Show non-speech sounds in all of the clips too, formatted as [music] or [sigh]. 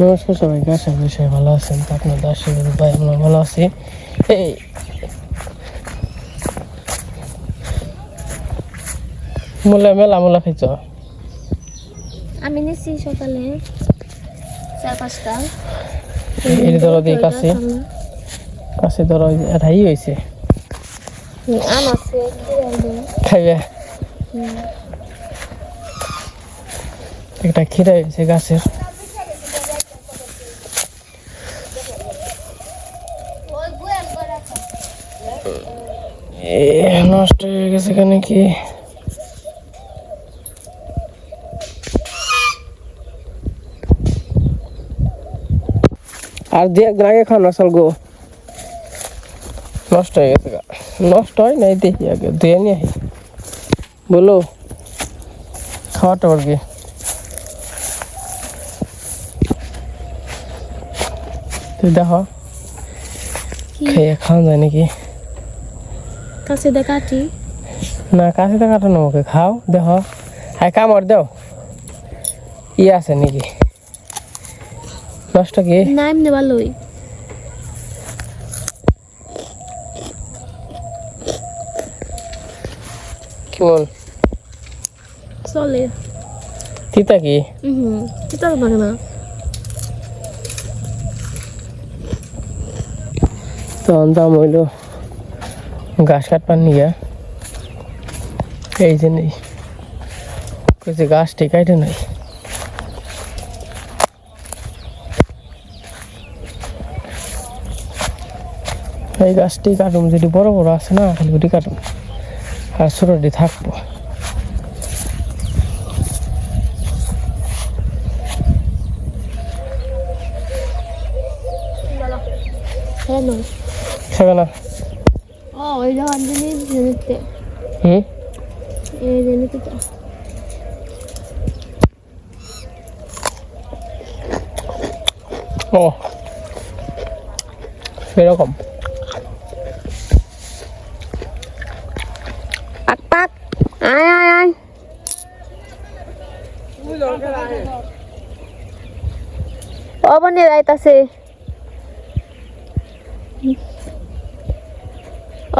নমস্কার সবাইকে আশা করি সবাই ভালো আছেন। তো আপনার দর্শক ভাই আমরা ভালো আছি। এই। মূলা মেলা মূলা খাইছ? আমি নিচ্ছি সকালে চার পাঁচটা। এই ধরো দিয়ে কাছে কাছে ধরো এটাই হয়েছে। আম আছে খাইবে? একটা খিরা হয়েছে গাছের। নষ্ট হয়ে গেছে কেন কি? আর দু একদিন আগে খাওয়ানো আসল গো। নষ্ট হয়ে গেছে নষ্ট হয় নাই, দেখি আগে, ধুয়ে নিয়ে। বলো। খাওয়াটা ওর কি। দেখো। খেয়ে খাওয়া যায় নাকি? কাছে দেখাটি না কাছে তো কাটানো ওকে খাও দেখো। হাই কামড় দাও। ই আছে নাকি? নষ্ট কি? না এমনি ভালোই। কেমন চলে। তিতা কি? হুম এটা মানে না। তখন দাম হইল গাছ কাটবার নিয়ে। এই যে নেই। কইছে গাছটি কাটে নাই। এই গাছটি কাটুম যদি বড় বড় আছে না খালি কাটুম। আর ছোটটি থাকব হ্যাঁ নয় সেবে না ও ওই যখন জেনেতে হুম? এই জেনেতে তো ও পাক পাক। আয় আয় আয়। অবনি রাইতাছে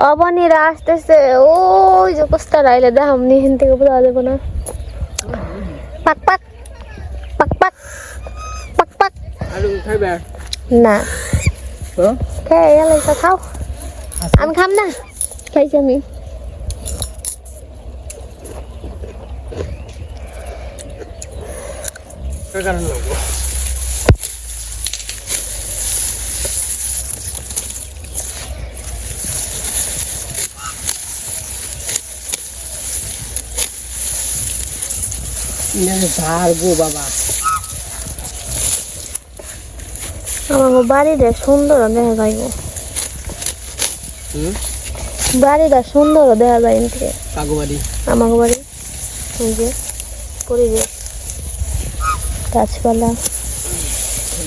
অবনিরা আসতেছে। ওই যে কোস্তা রাইলে দেখাম নি হেন থেকে বোঝা যাবে না। পাক পাক পাক পাক পাক পাক। না। খেয়ে গেলে তো খাও। আমি খাম না। খাইছি আমি। কারণ লাগবো গো বাবা। আমার বাড়িটা সুন্দর দেখা যায় গো। বাড়িটা সুন্দর দেখা যায় আমার বাড়ি? এই যে পরিবেশ। গাছপালা।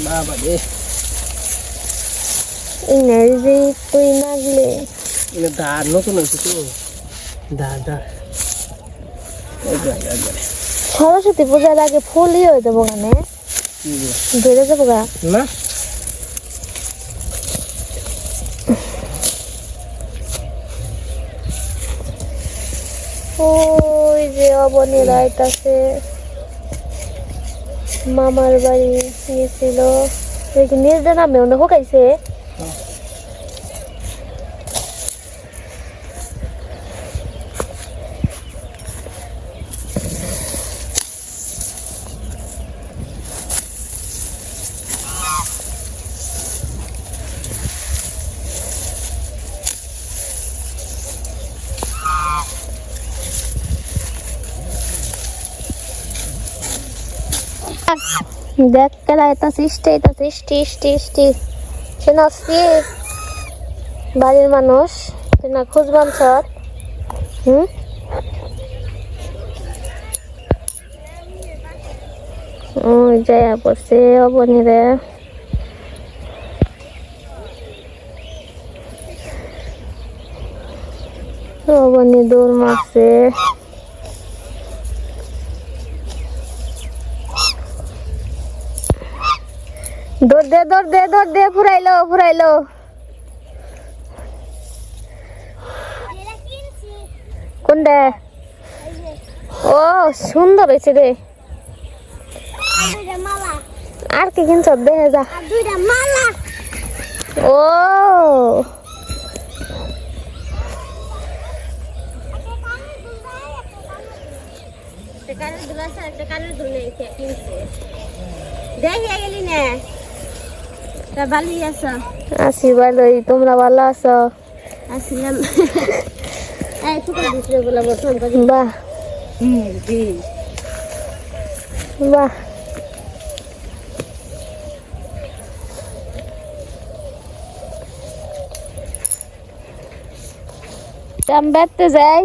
বাবা রে এই তুই নাগলে। ধার নতুন হয়েছে তো। ধার ধার। সরস্বতী পূজার আগে ফুলই হয়ে যাব গানে এই যে। ধরে যাব গা। না? ওই যে অবনী রাইতাছে মামার বাড়ি গেছিল দেখি নিজে নামে অন্য হোকাইছে দেখ কেলা এটা সৃষ্টি এটা সৃষ্টি সৃষ্টি সে নাচছি বাড়ির মানুষ না খুঁজবান সর হুম? ওই যায় পড়ছে অবনীরে। অবনী দৌড় মারছে। দৌড় দে দৌড় দে ফুরাইলো ফুরাইলো কোনটা? ও, সুন্দর হয়েছে রে। আর কি কিনছ? দেখে যা। ও। আছি ভালোই তোমরা ভালো আছো আসলাম এই টুকরা দিছিলে বলে বসন কাজে বাহ। বাহ। আমি বেড়তে যাই।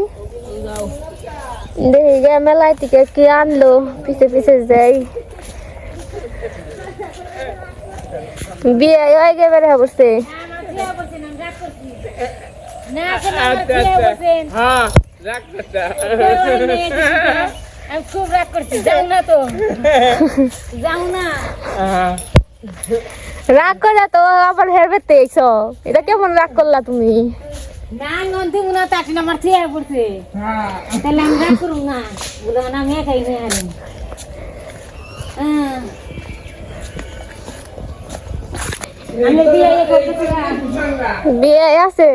দেখি মেলায় থেকে কি আনলো পিছে পিছে যাই। বিয়ে হয়ে গে বেড়ে বসছে হ্যাঁ আমি খুব রাগ করছি যাও না তো। যাও না। রাগ করে তো আবার হেরবে তেইছ এটা কেমন রাগ করলা তুমি? না নন্দি মুনা তাটি আমার চেয়ে পড়ছে। তাহলে আমি রাগ করুম না। বলে না নিয়ে আনি হ্যাঁ। আমি দিয়ে এ করতেছি না। বিয়ে আছে।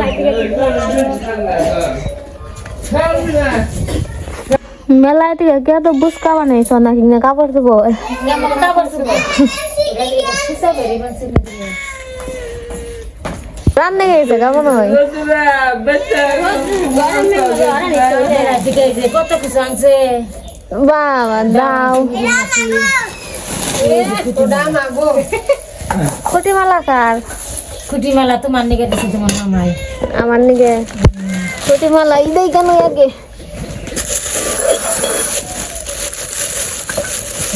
লাগি মেলায় থেকে কে তো বুসকা বানাইছ নাকি? না কাপড় দেবো কাপড় চোপড়। [laughs] রান্না গেছে, কেমন হয়? কত কিছু আনছে বাবা, দাও। খুঁটিমালা কার? খুঁটি মেলা তোমার নিকে দিছি তোমার মামাই আমার নিকে খুঁটি মালা ইদেই কেন আগে?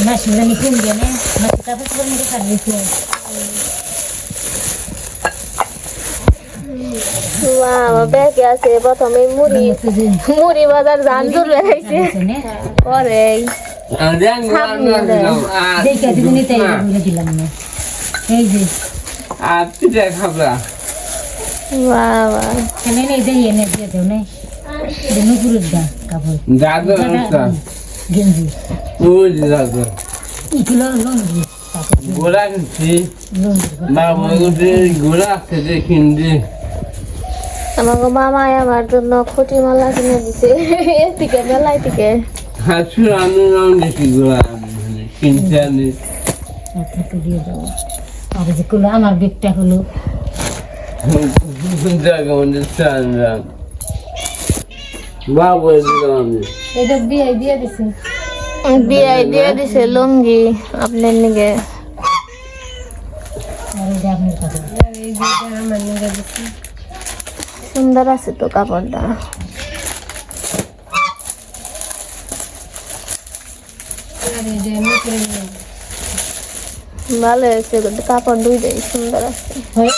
মাসি জানি কোন জানে মাসি কাপড় নিকে কাট দিছে বাবা ব্যাগে আছে প্রথমে মুড়ি মুড়ি বাজার জানজুর বেড়াইছে পরে এই যে আর পিঠা খাবরা বাবা এনে নেই দেই এনে দিয়ে দেও নেই দেনু পুরুত দা কাপড় দাদু গেঞ্জি ওই দাদু ইগুলো লঙ্গি কাপড় কিনছি বাবু যে কিনছি আমাকে মামাই আমার জন্য খুঁটি মালা কিনে দিছে। এদিকে মেলায় থেকে হাসু আমি নাম দেখি গোড়া কিনতে আনি। আপনাকে দিয়ে দেবো আর আমার হলো। এটা বিয়ে দিয়ে দিছি। বিয়ে দিয়ে দিছে লুঙ্গি আপনার নিকে আর এটা আপনার কাছে সুন্দর আছে তো কাপড়টা। ভালো হয়েছে কিন্তু কাপড় দুইটাই সুন্দর আছে। হয়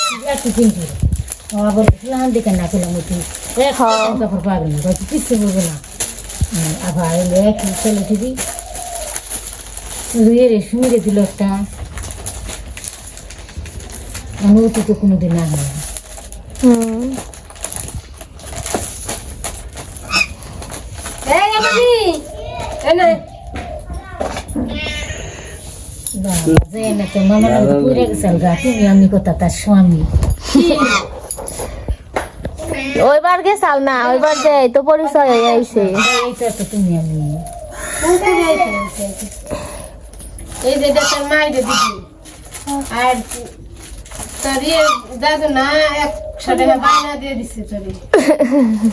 আবার চলে দিবি দিল একটা। তো কোনোদিন হুম বাবা, যে না তো মামার পুরে গেছিল গা তুমি আমি কথা তার স্বামী। ওইবার গেছাল না ওইবার যে তো পরিচয় হয়ে আইছে। এইটা তো তুমি আমি এই যে এটা তোর মায়ের দিদি। আর তোর ইয়ে দাদু না একশো টাকা বায়না দিয়ে দিচ্ছে তোর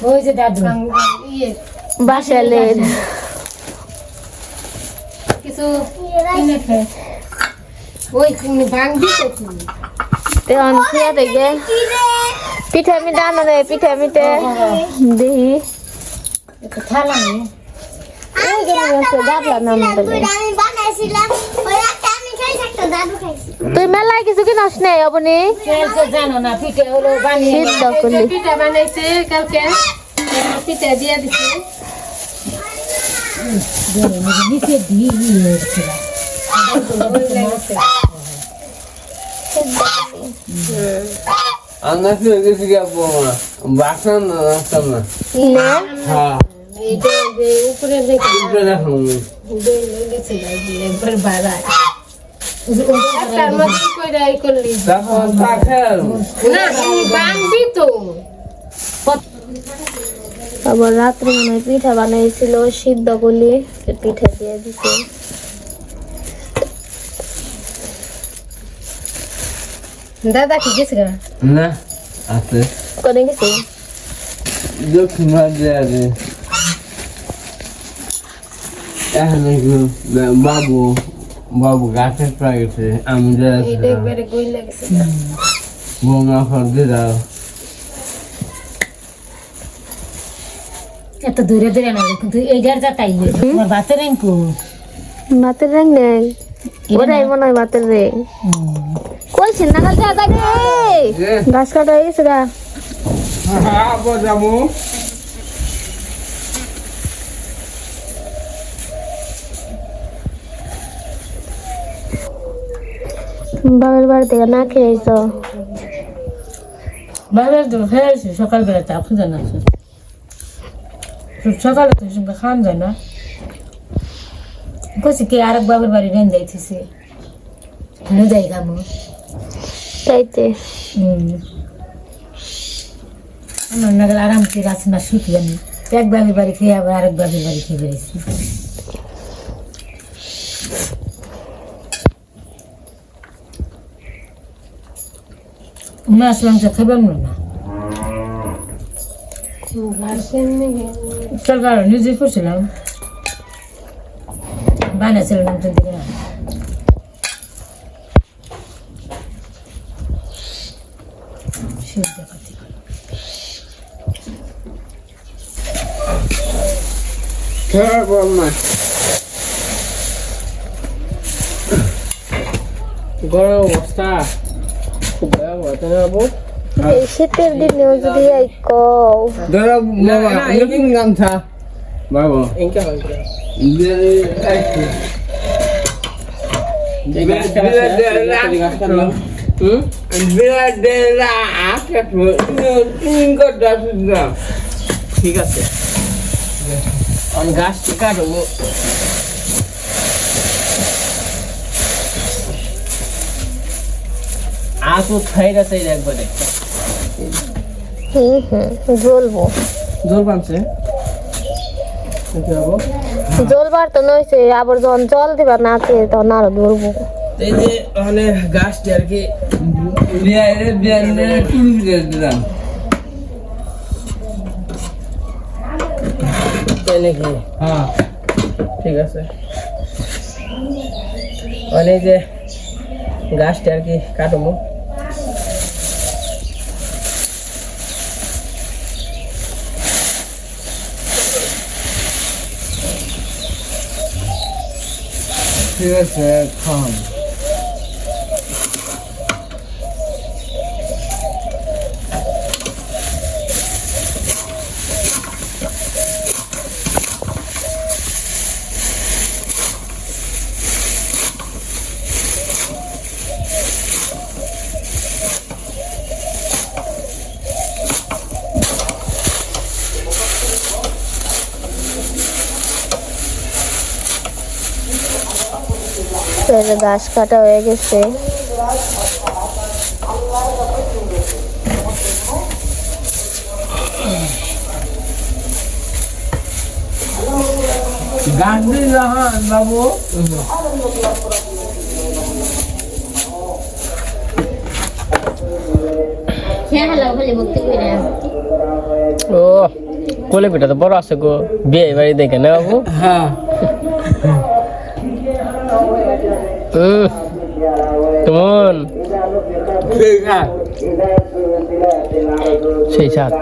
ওই যে দাদু। ইয়ে। বাসালের কিছু কিনে খে ওই তুমি ভাঙ দিতে তুমি। তেমন খেয়ে দেখবে? পিঠা মিঠা আনো রে পিঠা মিঠে আমি আমি একটা দাদু খাইছি। তুই মেলায় কিছু কিনস নেই আপনি তেল জানো না পিঠে হলো বানিয়ে পিঠা বানাইছে কালকে। পিঠা দিয়ে দিছি। নিচে দিয়ে যাব বাসন না না আবার রাত্রে মনে পিঠা বানাইছিল সিদ্ধ সে পিঠা দিয়ে দিছে। দাদা কি গেছে না আছে। গেছে? বাবু বাবু গাছের প্রায় গেছে আমি দাও। এত দূরে দূরে না কিন্তু এইটার যা তাই তোমার বাতের রেঙ্কু। ভাতের র্যাং নেই। ওরাই মনে হয় ভাতের র্যাং না কালকে আদা গে গাছ কাটা হয়ে গেছে গা। হ্যাঁ যাব। বাবার বাড়ি থেকে না খেয়ে আইছো বাবার তো খেয়েছি সকালবেলা চা খুঁজে না সকালে তো সঙ্গে খান যায় না। কইছি কি আরেক বাবার বাড়ি রেন যাইতেছি। যাই কামু আমার নাগাল আরাম করে গাছ না শুকিয়ে নি এক বাবির বাড়ি খেয়ে আবার আরেক বাবির বাড়ি খেয়ে বেরিয়েছি মাছ মাংস খাবেন না। সরকার নিজে করছিলাম। বানিয়েছিলাম তো দিকে না সিদ্ধ করতে খেয়ে বল না গরম অবস্থা খুব ভয়াবহ তাই না বাবু শীতের দিনেও যদি এই কও ধরো বাবা নতুন গামছা বাবু ইনকা হয়? ঠিক আছে আমি গাছটি কাটবো আতো খাইরা চাই একবারে হুম হুম জ্বলবো কি হব জ্বলবার তো নইছে আবার যখন জল দিবা নাচে তখন আরও ধরবো এই যে ওখানে গাছটি আর কি দিলাম তাই নাকি হ্যাঁ। ঠিক আছে। মানে যে গাছটি আর কি কাটবো। ঠিক আছে খান যে গাছ কাটা হয়ে গেছে। বাবু। ও কোলে পিঠা তো বড় আছে গো। বিয়ে বাড়ি দেখে না বাবু? হ্যাঁ। আছে সেই সাত।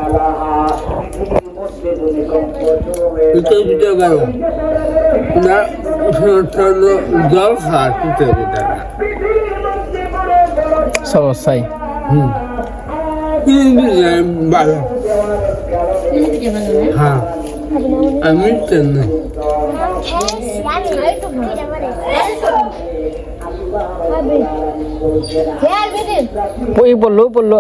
সমস্যাই। হুম ভালো হ্যাঁ আমি চেন্নাই ওই বলল বলল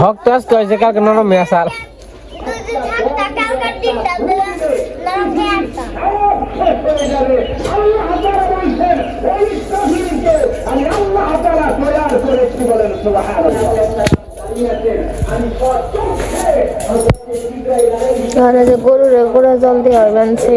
হক তো আসতে হয়েছে কালকে নরম মেসাল আর এই যে গরুর গোড়া জল দিয়ে হয় বানছে।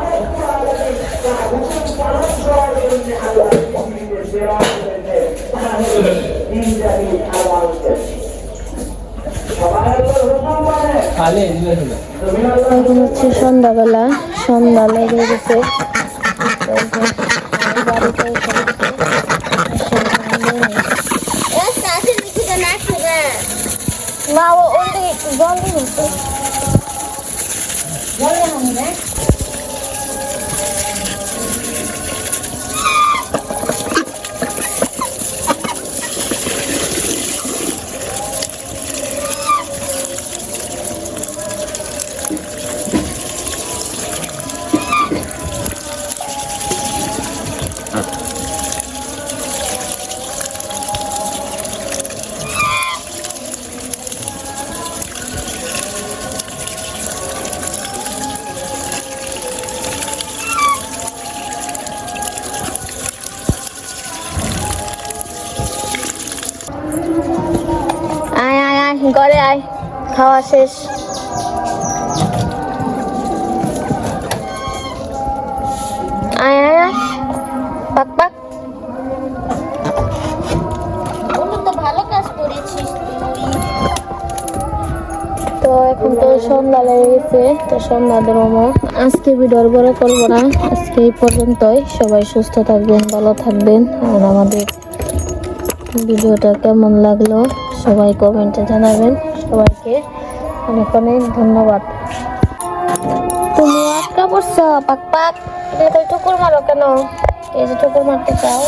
খালে দিবে শুনে এখন হচ্ছে সন্ধ্যাবেলা সন্ধ্যা লেগে গেছে। মা ও একটু জল দিন শেষ আয় আয় আয় পাক পাক তো ভালো কাজ করেছিস তো এখন তো সন্ধ্যা লেগে গেছে তো সন্ধ্যা ধর্ম আজকে ভিডিওর বড় করব না। আজকে এই পর্যন্তই। সবাই সুস্থ থাকবেন ভালো থাকবেন। আর আমাদের ভিডিওটা কেমন লাগল সবাই কমেন্টে জানাবেন। সবাইকে অনেক অনেক ধন্যবাদ। তুমি আটকা পড়ছো পাক পাক এটা ঠুকুর মারো কেন? এই যে ঠুকুর মারতে চাও।